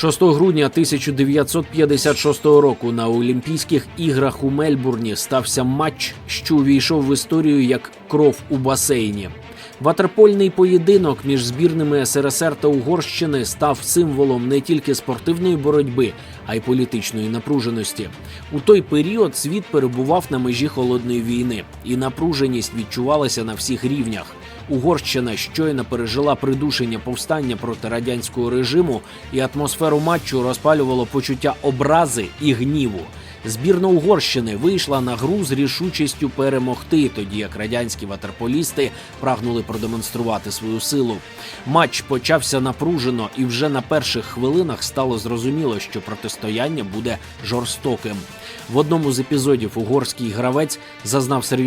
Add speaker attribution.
Speaker 1: 6 грудня 1956 року на Олімпійських іграх у Мельбурні стався матч, що увійшов в історію як кров у басейні. Ватерпольний поєдинок між збірними СРСР та Угорщини став символом не тільки спортивної боротьби, а й політичної напруженості. У той період світ перебував на межі холодної війни, і напруженість відчувалася на всіх рівнях. Угорщина щойно пережила придушення повстання проти радянського режиму, і атмосферу матчу розпалювало почуття образи і гніву. Збірна Угорщини вийшла на гру з рішучістю перемогти, тоді як радянські ватерполісти прагнули продемонструвати свою силу. Матч почався напружено, і вже на перших хвилинах стало зрозуміло, що протистояння буде жорстоким. В одному з епізодів угорський гравець зазнав серйозних